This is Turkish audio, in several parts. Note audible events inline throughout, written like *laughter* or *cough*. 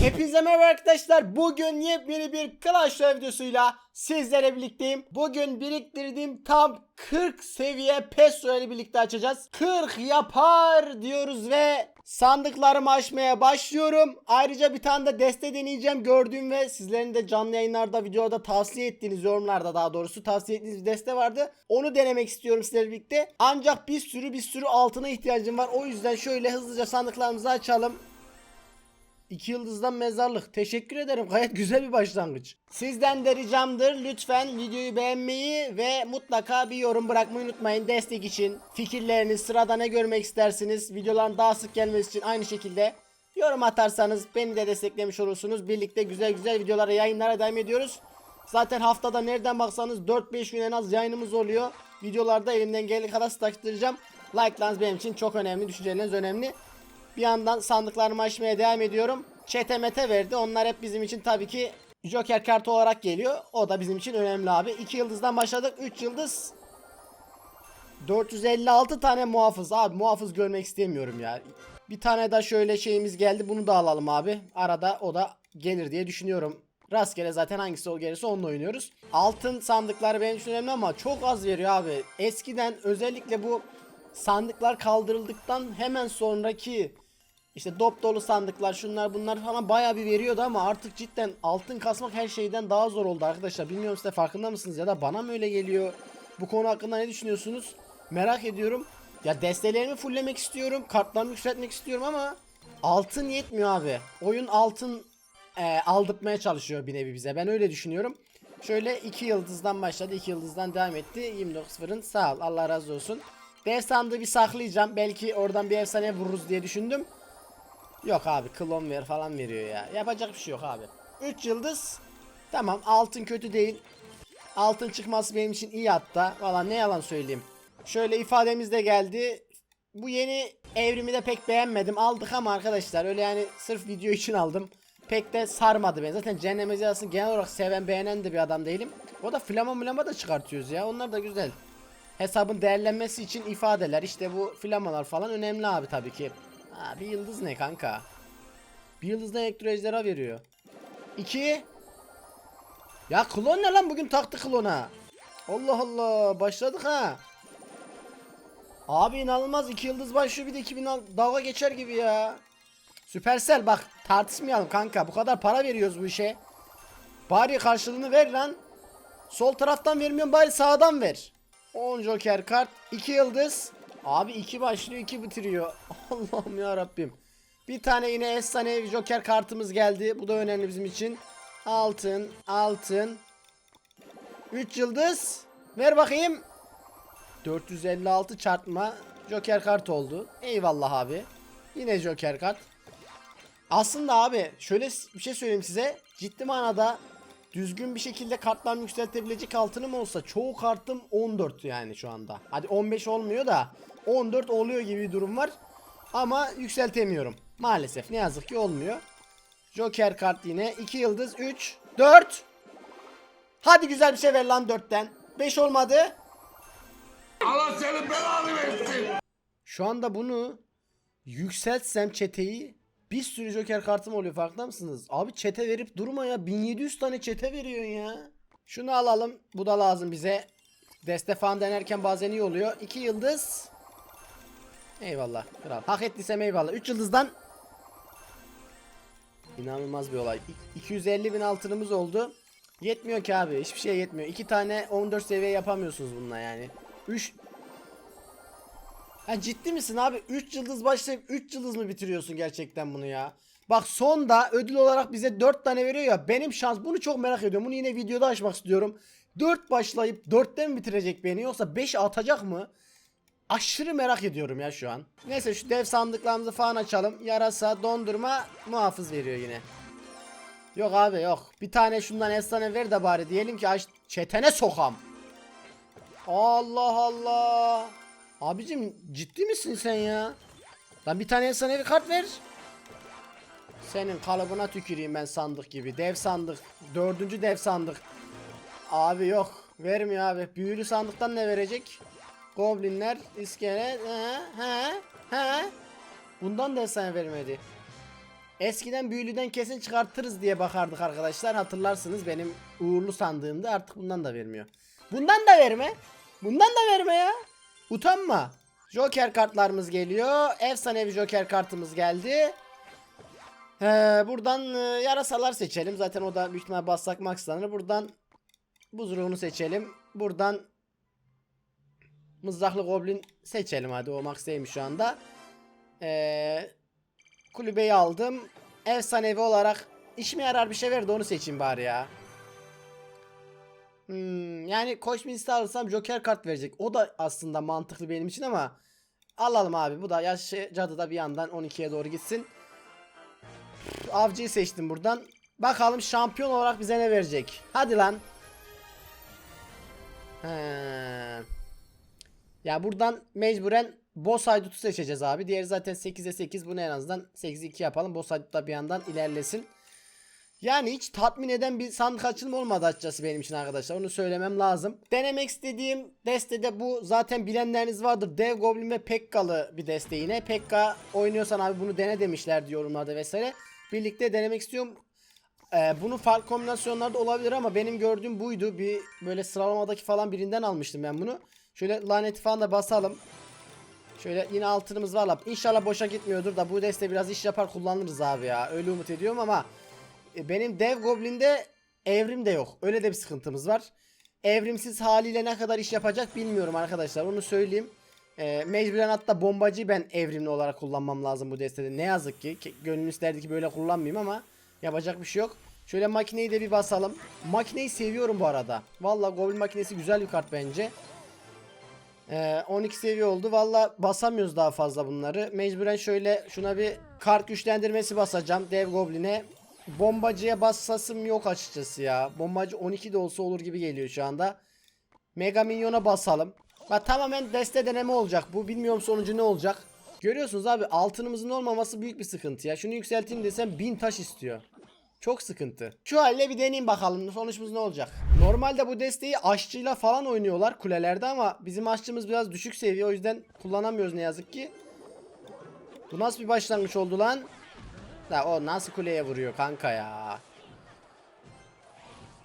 Hepinize merhaba arkadaşlar. Bugün yepyeni bir Clash Royale videosuyla sizlere birlikteyim. Bugün biriktirdiğim tam 40 seviye PES ile birlikte açacağız. 40 yapar diyoruz ve sandıklarımı açmaya başlıyorum. Ayrıca bir tane de deste deneyeceğim. Gördüğüm ve sizlerin de canlı yayınlarda, videoda tavsiye ettiğiniz yorumlarda daha doğrusu tavsiye ettiğiniz bir deste vardı. Onu denemek istiyorum sizlerle birlikte. Ancak bir sürü bir sürü altına ihtiyacım var. O yüzden şöyle hızlıca sandıklarımızı açalım. İki yıldızdan mezarlık. Teşekkür ederim. Gayet güzel bir başlangıç. Sizden de ricamdır. Lütfen videoyu beğenmeyi ve mutlaka bir yorum bırakmayı unutmayın. Destek için. Fikirleriniz, sırada ne görmek istersiniz? Videoların daha sık gelmesi için aynı şekilde yorum atarsanız beni de desteklemiş olursunuz. Birlikte güzel güzel videolara, yayınlara devam ediyoruz. Zaten haftada nereden baksanız 4-5 gün en az yayınımız oluyor. Videolarda elimden geldiği kadar sıklaştıracağım. Like'larınız benim için çok önemli. Düşünceleriniz önemli. Bir yandan sandıklarımı açmaya devam ediyorum. Çete mete verdi. Onlar hep bizim için tabii ki Joker kartı olarak geliyor. O da bizim için önemli abi. 2 yıldızdan başladık. 3 yıldız. 456 tane muhafız. Abi muhafız görmek istemiyorum ya. Bir tane daha şöyle şeyimiz geldi. Bunu da alalım abi. Arada o da gelir diye düşünüyorum. Rastgele zaten hangisi o gelirse onunla oynuyoruz. Altın sandıkları benim için önemli ama çok az veriyor abi. Eskiden özellikle bu sandıklar kaldırıldıktan hemen sonraki işte dop dolu sandıklar şunlar bunlar falan bayağı bir veriyordu ama artık cidden altın kasmak her şeyden daha zor oldu arkadaşlar. Bilmiyorum size farkında mısınız ya da bana mı öyle geliyor? Bu konu hakkında ne düşünüyorsunuz? Merak ediyorum. Ya destelerimi fulllemek istiyorum. Kartlarımı yükseltmek istiyorum ama altın yetmiyor abi. Oyun altın e, aldırtmaya çalışıyor bir nevi bize. Ben öyle düşünüyorum. Şöyle 2 yıldızdan başladı. 2 yıldızdan devam etti. 29 fırın sağ ol. Allah razı olsun. Dev sandığı bir saklayacağım. Belki oradan bir efsane vururuz diye düşündüm. Yok abi klon ver falan veriyor ya. Yapacak bir şey yok abi. 3 yıldız. Tamam altın kötü değil. Altın çıkması benim için iyi hatta. Valla ne yalan söyleyeyim. Şöyle ifademiz de geldi. Bu yeni evrimi de pek beğenmedim. Aldık ama arkadaşlar öyle yani sırf video için aldım. Pek de sarmadı beni. Zaten Cehennem Eziyası'nı genel olarak seven beğenen de bir adam değilim. O da flama mulama da çıkartıyoruz ya. Onlar da güzel. Hesabın değerlenmesi için ifadeler işte bu flamalar falan önemli abi tabii ki. Ha, bir yıldız ne kanka? Bir yıldızdan elektro ejderha veriyor. İki. Ya klon ne lan bugün taktı klona. Allah Allah başladık ha. Abi inanılmaz iki yıldız başlıyor bir de 2000 al- dalga geçer gibi ya. Süpersel bak tartışmayalım kanka bu kadar para veriyoruz bu işe. Bari karşılığını ver lan. Sol taraftan vermiyorsun bari sağdan ver. 10 joker kart 2 yıldız. Abi 2 başlıyor 2 bitiriyor. *laughs* Allah'ım ya Rabbim. Bir tane yine efsane joker kartımız geldi. Bu da önemli bizim için. Altın, altın. 3 yıldız. Ver bakayım. 456 çarpma joker kart oldu. Eyvallah abi. Yine joker kart. Aslında abi şöyle bir şey söyleyeyim size. Ciddi manada düzgün bir şekilde kartlarımı yükseltebilecek altınım olsa çoğu kartım 14 yani şu anda. Hadi 15 olmuyor da 14 oluyor gibi bir durum var. Ama yükseltemiyorum. Maalesef ne yazık ki olmuyor. Joker kart yine 2 yıldız 3 4 Hadi güzel bir şey ver lan 4'ten. 5 olmadı. Allah senin belanı versin. Şu anda bunu yükseltsem çeteyi bir sürü joker kartım oluyor farkında mısınız? Abi çete verip durma ya 1700 tane çete veriyorsun ya. Şunu alalım bu da lazım bize. Deste falan denerken bazen iyi oluyor. 2 yıldız. Eyvallah kral. Hak ettiysem eyvallah. 3 yıldızdan İnanılmaz bir olay. İ- 250 bin altınımız oldu. Yetmiyor ki abi. Hiçbir şey yetmiyor. 2 tane 14 seviye yapamıyorsunuz bununla yani. 3 Ha ciddi misin abi? 3 yıldız başlayıp 3 yıldız mı bitiriyorsun gerçekten bunu ya? Bak sonda ödül olarak bize 4 tane veriyor ya. Benim şans bunu çok merak ediyorum. Bunu yine videoda açmak istiyorum. 4 başlayıp 4'te mi bitirecek beni yoksa 5 atacak mı? Aşırı merak ediyorum ya şu an. Neyse şu dev sandıklarımızı falan açalım. Yarasa, dondurma, muhafız veriyor yine. Yok abi yok. Bir tane şundan efsane ver de bari diyelim ki aç çetene sokam. Allah Allah. Abicim ciddi misin sen ya? Lan bir tane efsanevi kart ver. Senin kalıbına tüküreyim ben sandık gibi. Dev sandık. Dördüncü dev sandık. Abi yok. Vermiyor abi. Büyülü sandıktan ne verecek? Goblinler, iskelet. He he he. Bundan da efsane vermedi. Eskiden büyülüden kesin çıkartırız diye bakardık arkadaşlar. Hatırlarsınız benim uğurlu sandığımda artık bundan da vermiyor. Bundan da verme. Bundan da verme ya. Utanma. Joker kartlarımız geliyor. Efsanevi Joker kartımız geldi. Ee, buradan e, yarasalar seçelim. Zaten o da büyük ihtimal bassak maxlanır. Buradan buz ruhunu seçelim. Buradan mızraklı goblin seçelim hadi. O max'teymiş şu anda. Ee, kulübeyi aldım. Efsanevi olarak işime yarar bir şey verdi onu seçeyim bari ya. Hmm, yani Koç Minst'i alırsam Joker kart verecek. O da aslında mantıklı benim için ama alalım abi. Bu da yaşlı cadı da bir yandan 12'ye doğru gitsin. Avcıyı seçtim buradan. Bakalım şampiyon olarak bize ne verecek. Hadi lan. He. Ya buradan mecburen Boss Haydut'u seçeceğiz abi. Diğeri zaten 8'e 8. Bunu en azından 8'e 2 yapalım. Boss Haydut da bir yandan ilerlesin. Yani hiç tatmin eden bir sandık açılımı olmadı açıkçası benim için arkadaşlar. Onu söylemem lazım. Denemek istediğim destede bu zaten bilenleriniz vardır. Dev Goblin ve Pekka'lı bir deste yine. Pekka oynuyorsan abi bunu dene demişlerdi yorumlarda vesaire. Birlikte denemek istiyorum. Ee, bunun farklı kombinasyonlarda olabilir ama benim gördüğüm buydu. Bir böyle sıralamadaki falan birinden almıştım ben bunu. Şöyle laneti falan da basalım. Şöyle yine altınımız var. la. İnşallah boşa gitmiyordur da bu deste biraz iş yapar kullanırız abi ya. Öyle umut ediyorum ama benim dev goblin'de evrim de yok. Öyle de bir sıkıntımız var. Evrimsiz haliyle ne kadar iş yapacak bilmiyorum arkadaşlar. Onu söyleyeyim. E, mecburen hatta bombacıyı ben evrimli olarak kullanmam lazım bu destede. Ne yazık ki. gönül isterdi ki böyle kullanmayayım ama yapacak bir şey yok. Şöyle makineyi de bir basalım. Makineyi seviyorum bu arada. Valla goblin makinesi güzel bir kart bence. Ee, 12 seviye oldu. Valla basamıyoruz daha fazla bunları. Mecburen şöyle şuna bir kart güçlendirmesi basacağım. Dev Goblin'e. Bombacıya bassasım yok açıkçası ya. Bombacı 12 de olsa olur gibi geliyor şu anda. Mega Minyon'a basalım. Bak tamamen deste deneme olacak. Bu bilmiyorum sonucu ne olacak. Görüyorsunuz abi altınımızın olmaması büyük bir sıkıntı ya. Şunu yükselteyim desem 1000 taş istiyor. Çok sıkıntı. Şu halde bir deneyeyim bakalım sonuçumuz ne olacak. Normalde bu desteği aşçıyla falan oynuyorlar kulelerde ama bizim aşçımız biraz düşük seviye o yüzden kullanamıyoruz ne yazık ki. Bu nasıl bir başlangıç oldu lan? Da o nasıl kuleye vuruyor kanka ya.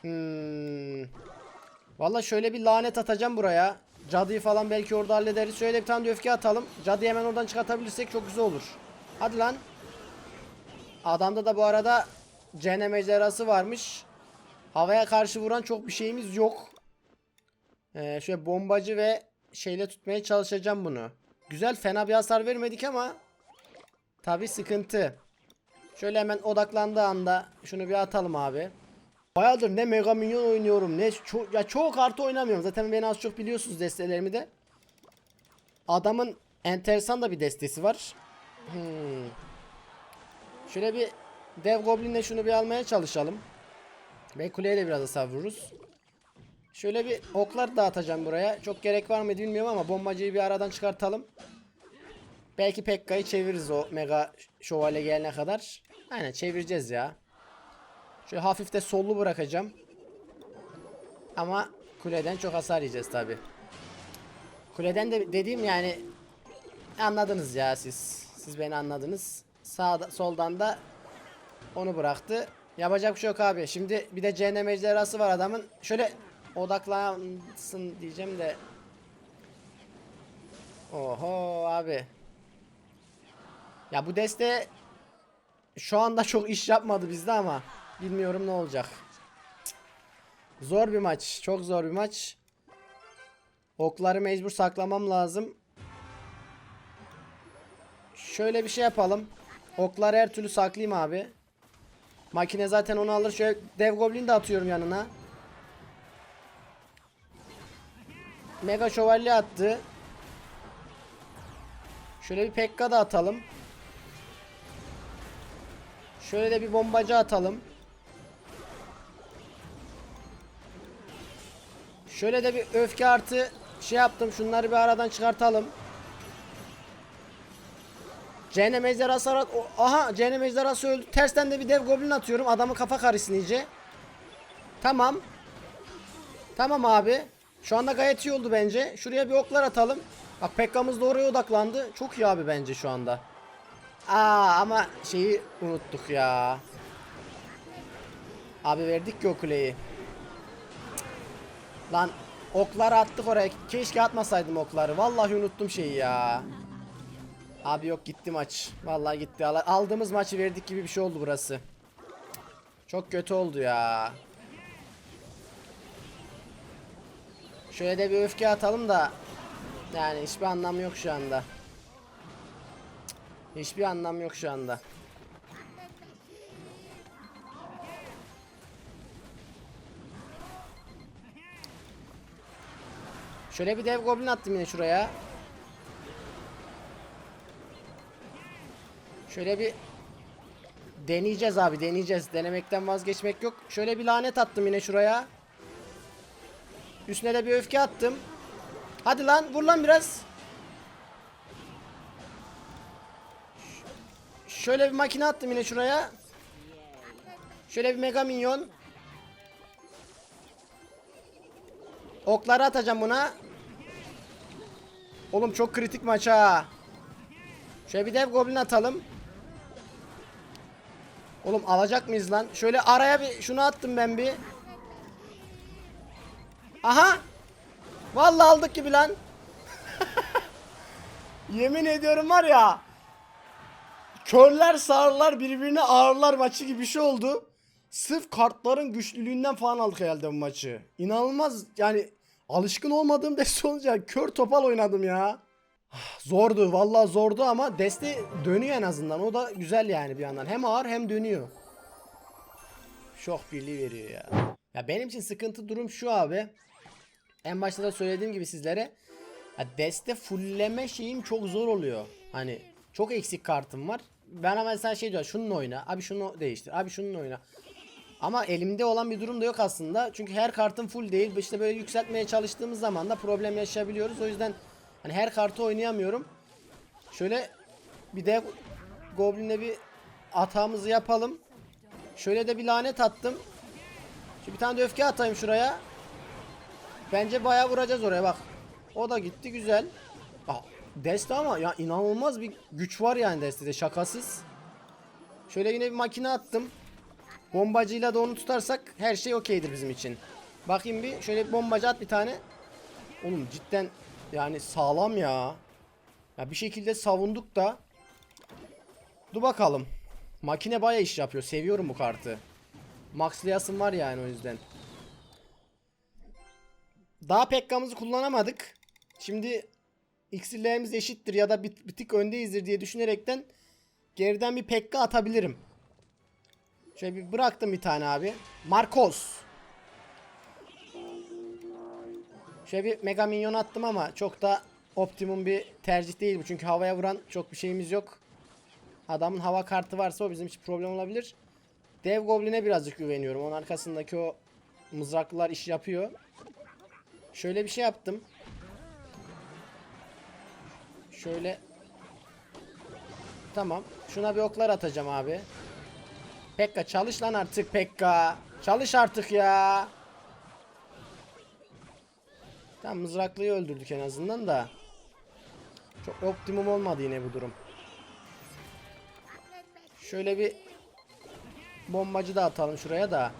Hmm. Valla şöyle bir lanet atacağım buraya. Cadıyı falan belki orada hallederiz. Şöyle bir tane de öfke atalım. Cadıyı hemen oradan çıkartabilirsek çok güzel olur. Hadi lan. Adamda da bu arada cehennem ejderhası varmış. Havaya karşı vuran çok bir şeyimiz yok. Ee, şöyle bombacı ve şeyle tutmaya çalışacağım bunu. Güzel fena bir hasar vermedik ama tabi sıkıntı. Şöyle hemen odaklandığı anda şunu bir atalım abi. Bayağıdır ne Mega Minyon oynuyorum ne çok ya çoğu kartı oynamıyorum. Zaten beni az çok biliyorsunuz destelerimi de. Adamın enteresan da bir destesi var. Hmm. Şöyle bir Dev Goblin'le şunu bir almaya çalışalım. Ve kuleye de biraz hasar vururuz. Şöyle bir oklar dağıtacağım buraya. Çok gerek var mı bilmiyorum ama bombacıyı bir aradan çıkartalım. Belki Pekka'yı çeviririz o mega şövalye gelene kadar. Aynen çevireceğiz ya. Şöyle hafif de sollu bırakacağım. Ama kuleden çok hasar yiyeceğiz tabi. Kuleden de dediğim yani anladınız ya siz. Siz beni anladınız. Sağda soldan da onu bıraktı. Yapacak bir şey yok abi. Şimdi bir de cehennem ejderhası var adamın. Şöyle odaklansın diyeceğim de. Oho abi. Ya bu deste şu anda çok iş yapmadı bizde ama bilmiyorum ne olacak. Zor bir maç. Çok zor bir maç. Okları mecbur saklamam lazım. Şöyle bir şey yapalım. Okları her türlü saklayayım abi. Makine zaten onu alır. Şöyle dev goblin de atıyorum yanına. Mega şövalye attı. Şöyle bir pekka da atalım. Şöyle de bir bombacı atalım. Şöyle de bir öfke artı şey yaptım. Şunları bir aradan çıkartalım. Cehennem ejderhası arat. o- Aha cehennem ejderhası öldü. Tersten de bir dev goblin atıyorum. Adamın kafa karışsın iyice. Tamam. Tamam abi. Şu anda gayet iyi oldu bence. Şuraya bir oklar atalım. Bak Pekka'mız da oraya odaklandı. Çok iyi abi bence şu anda. Aa ama şeyi unuttuk ya. Abi verdik ki o kuleyi. Lan okları attık oraya. Keşke atmasaydım okları. Vallahi unuttum şeyi ya. Abi yok gitti maç. Vallahi gitti. Al- Aldığımız maçı verdik gibi bir şey oldu burası. Çok kötü oldu ya. Şöyle de bir öfke atalım da yani hiçbir anlamı yok şu anda. Hiçbir anlam yok şu anda. Şöyle bir dev goblin attım yine şuraya. Şöyle bir deneyeceğiz abi deneyeceğiz. Denemekten vazgeçmek yok. Şöyle bir lanet attım yine şuraya. Üstüne de bir öfke attım. Hadi lan vur lan biraz. Şöyle bir makine attım yine şuraya. Şöyle bir mega minyon. Okları atacağım buna. Oğlum çok kritik maç ha. Şöyle bir dev goblin atalım. Oğlum alacak mıyız lan? Şöyle araya bir şunu attım ben bir. Aha. Vallahi aldık gibi lan. *laughs* Yemin ediyorum var ya. Körler sağırlar birbirine ağırlar maçı gibi bir şey oldu. Sırf kartların güçlülüğünden falan aldık herhalde bu maçı. İnanılmaz yani alışkın olmadığım *laughs* deste olunca kör topal oynadım ya. Zordu vallahi zordu ama deste dönüyor en azından. O da güzel yani bir yandan. Hem ağır hem dönüyor. Şok birliği veriyor ya. Ya benim için sıkıntı durum şu abi. En başta da söylediğim gibi sizlere. Ya deste fullleme şeyim çok zor oluyor. Hani çok eksik kartım var. Ben ama mesela şey diyor şununla oyna. Abi şunu değiştir. Abi şununla oyna. Ama elimde olan bir durum da yok aslında. Çünkü her kartım full değil. İşte böyle yükseltmeye çalıştığımız zaman da problem yaşayabiliyoruz. O yüzden hani her kartı oynayamıyorum. Şöyle bir de Goblin'le bir atağımızı yapalım. Şöyle de bir lanet attım. Şimdi bir tane de öfke atayım şuraya. Bence bayağı vuracağız oraya bak. O da gitti güzel. Aa, Deste ama ya inanılmaz bir güç var yani destede şakasız. Şöyle yine bir makine attım. Bombacıyla da onu tutarsak her şey okeydir bizim için. Bakayım bir şöyle bir bombacı at bir tane. Oğlum cidden yani sağlam ya. Ya bir şekilde savunduk da. Dur bakalım. Makine bayağı iş yapıyor. Seviyorum bu kartı. Maxlayasım var yani o yüzden. Daha Pekka'mızı kullanamadık. Şimdi iksirlerimiz eşittir ya da bir, bir tık öndeyizdir diye düşünerekten geriden bir Pekka atabilirim. Şöyle bir bıraktım bir tane abi. Marcos. Şöyle bir Mega Minyon attım ama çok da optimum bir tercih değil bu. Çünkü havaya vuran çok bir şeyimiz yok. Adamın hava kartı varsa o bizim için problem olabilir. Dev Goblin'e birazcık güveniyorum. Onun arkasındaki o mızraklılar iş yapıyor. Şöyle bir şey yaptım. Şöyle. Tamam. Şuna bir oklar atacağım abi. Pekka çalış lan artık Pekka. Çalış artık ya. Tamam mızraklıyı öldürdük en azından da. Çok optimum olmadı yine bu durum. Şöyle bir bombacı da atalım şuraya da.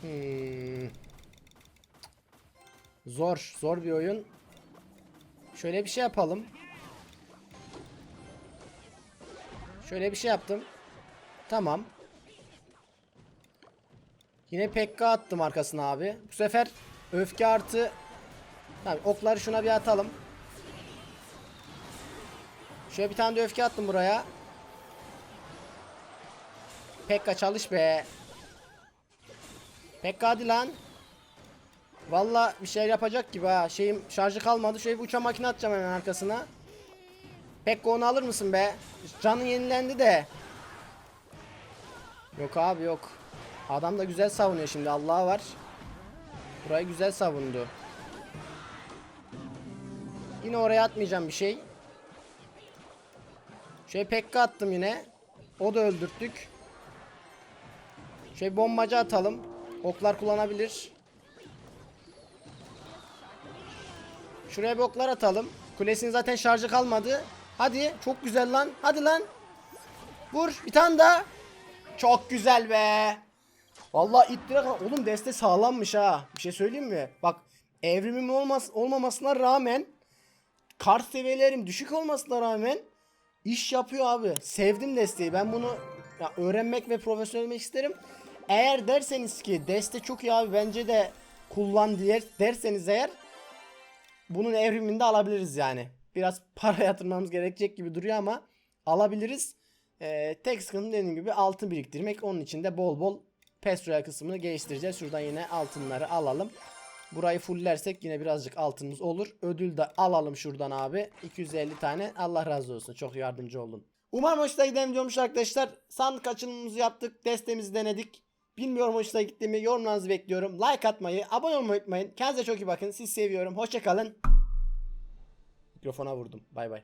Hmm. Zor, zor bir oyun. Şöyle bir şey yapalım. Şöyle bir şey yaptım. Tamam. Yine Pekka attım arkasına abi. Bu sefer öfke artı Tamam okları şuna bir atalım. Şöyle bir tane de öfke attım buraya. Pekka çalış be. Pekka hadi lan. Valla bir şey yapacak gibi ha. Şeyim şarjı kalmadı. Şöyle bir uçan makine atacağım hemen arkasına. Pekka onu alır mısın be? Canın yenilendi de. Yok abi yok. Adam da güzel savunuyor şimdi. Allah var. Burayı güzel savundu. Yine oraya atmayacağım bir şey. Şöyle Pekka attım yine. O da öldürttük. Şey bombacı atalım. Oklar kullanabilir. Şuraya bir oklar atalım. Kulesinin zaten şarjı kalmadı. Hadi çok güzel lan. Hadi lan. Vur bir tane daha. Çok güzel be. Vallahi ittire Oğlum deste sağlammış ha. Bir şey söyleyeyim mi? Bak evrimim olmaz olmamasına rağmen kart seviyelerim düşük olmasına rağmen iş yapıyor abi. Sevdim desteği. Ben bunu ya, öğrenmek ve profesyonel olmak isterim. Eğer derseniz ki deste çok iyi abi bence de kullan diye derseniz eğer bunun evrimini de alabiliriz yani. Biraz para *laughs* yatırmamız gerekecek gibi duruyor ama alabiliriz. Ee, tek sıkıntı dediğim gibi altın biriktirmek. Onun için de bol bol Pestroya kısmını geliştireceğiz. Şuradan yine altınları alalım. Burayı fulllersek yine birazcık altınımız olur. Ödül de alalım şuradan abi. 250 tane. Allah razı olsun. Çok yardımcı oldun. Umarım hoşuna giden videomuş arkadaşlar. Sandık açılımımızı yaptık. Destemizi denedik. Bilmiyorum hoşuna gitti mi? Yorumlarınızı bekliyorum. Like atmayı, abone olmayı unutmayın. Kendinize çok iyi bakın. Sizi seviyorum. Hoşçakalın. Mikrofona vurdum. Bay bay.